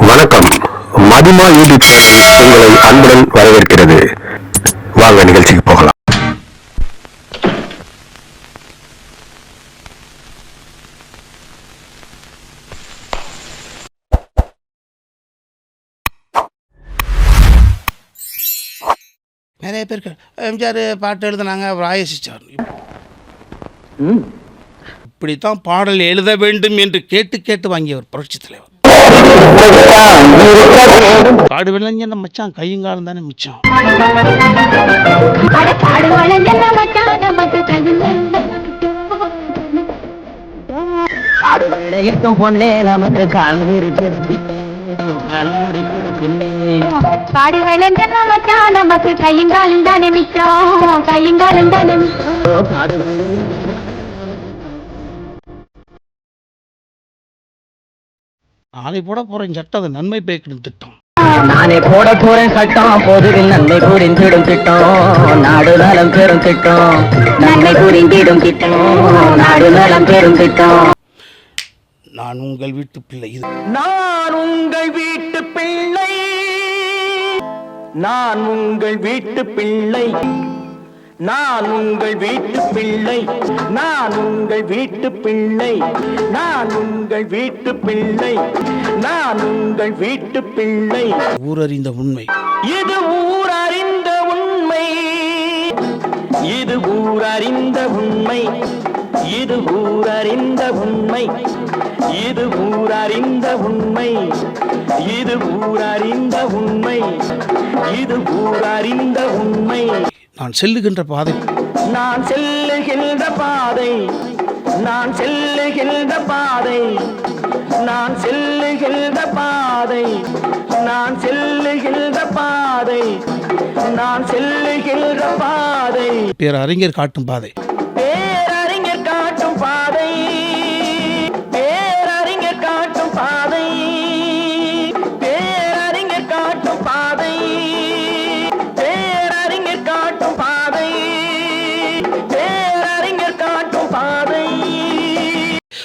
வணக்கம். மதிமா YouTube channel உங்களை அன்புடன் வரவேற்கிறது. வாங்க நிகழ்ச்சிக்கு போகலாம். நிறைய பேர் கே- எம்ஜிஆர் பாட்டு எழுதுனாங்க ராயசிச்சார் இப்படித்தான் பாடல் எழுத வேண்டும் என்று கேட்டு கேட்டு வாங்கியவர் புரட்சி தலைவர். காடு விளைஞ்சன மச்சான் கையுங்காலம் தானே மிச்சம். இருக்கும் பொண்ணே நமக்கு கல்விருக்கிறது கல்லூரி காடு வளைஞ்சன மச்சான் நமக்கு கையுங்காலும் தானே மிச்சம் கையுங்காலும் தானே மிச்சம். நாளை போட போகிறேன் சட்டம் அது நன்மை பயக்கணும் திட்டம். நானே போட போறேன் சட்டம் பொதுவில் நன்மை புரிந்திடும் திட்டம். நாடு நலம் பெறும் திட்டம். நன்மை புரிந்திடும் திட்டம். நாடு நலம் பெறும் திட்டம். நான் உங்கள் வீட்டு பிள்ளை. இது நான் உங்கள் வீட்டு பிள்ளை. நான் உங்கள் வீட்டு பிள்ளை. நான் உங்கள் வீட்டு பிள்ளை. நான் உங்கள் வீட்டு பிள்ளை. நான் உங்கள் வீட்டு பிள்ளை. நான் உங்கள் வீட்டு பிள்ளை. ஊரறிந்த உண்மை. இது ஊரறிந்த உண்மை. இது ஊரறிந்த உண்மை. இது ஊரறிந்த உண்மை. இது ஊரறிந்த உண்மை. இது ஊரறிந்த உண்மை. இது ஊரறிந்த உண்மை. நான் செல்லுகின்ற பாதை. நான் செல்லுகின்ற பாதை. நான் செல்லுகின்ற பாதை. நான் செல்லுகின்ற பாதை. நான் செல்லுகின்ற பாதை. நான் செல்லுகின்ற பாதை. பேரறிஞர் காட்டும் பாதை.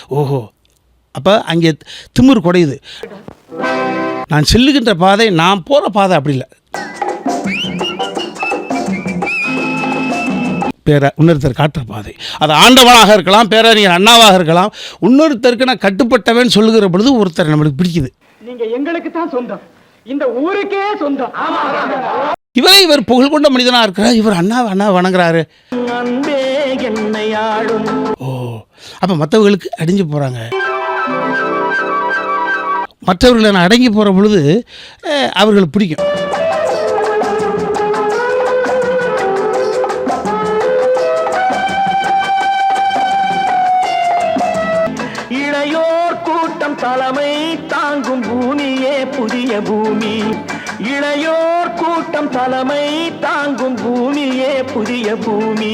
ஓஹோ. அப்போ அங்கே திமிர் குடையுது. நான் செல்லுகின்ற பாதை நான் போகிற பாதை அப்படி இல்லை. பேர இன்னொருத்தர் காட்டுற பாதை. அது ஆண்டவனாக இருக்கலாம் பேரறிஞர் அண்ணாவாக இருக்கலாம். இன்னொருத்தருக்கு நான் கட்டுப்பட்டவன் சொல்லுகிற பொழுது ஒருத்தர் நம்மளுக்கு பிடிக்குது. நீங்க எங்களுக்கு தான் சொந்தம். இந்த ஊருக்கே சொந்தம். இவரே இவர் புகழ் கொண்ட மனிதனாக இருக்கிறார். இவர் அண்ணா அண்ணா வணங்குறாரு. அன்பே என்னை ஆளும். அப்போ மற்றவர்களுக்கு அடிஞ்சு போகிறாங்க மற்றவர்களை நான் அடங்கி போகிற பொழுது அவர்களுக்கு பிடிக்கும். இளையோர் கூட்டம் தலைமை தாங்கும் பூமியே புதிய பூமி. இளையோர் கூட்டம் தலைமை தாங்கும் பூமியே புதிய பூமி.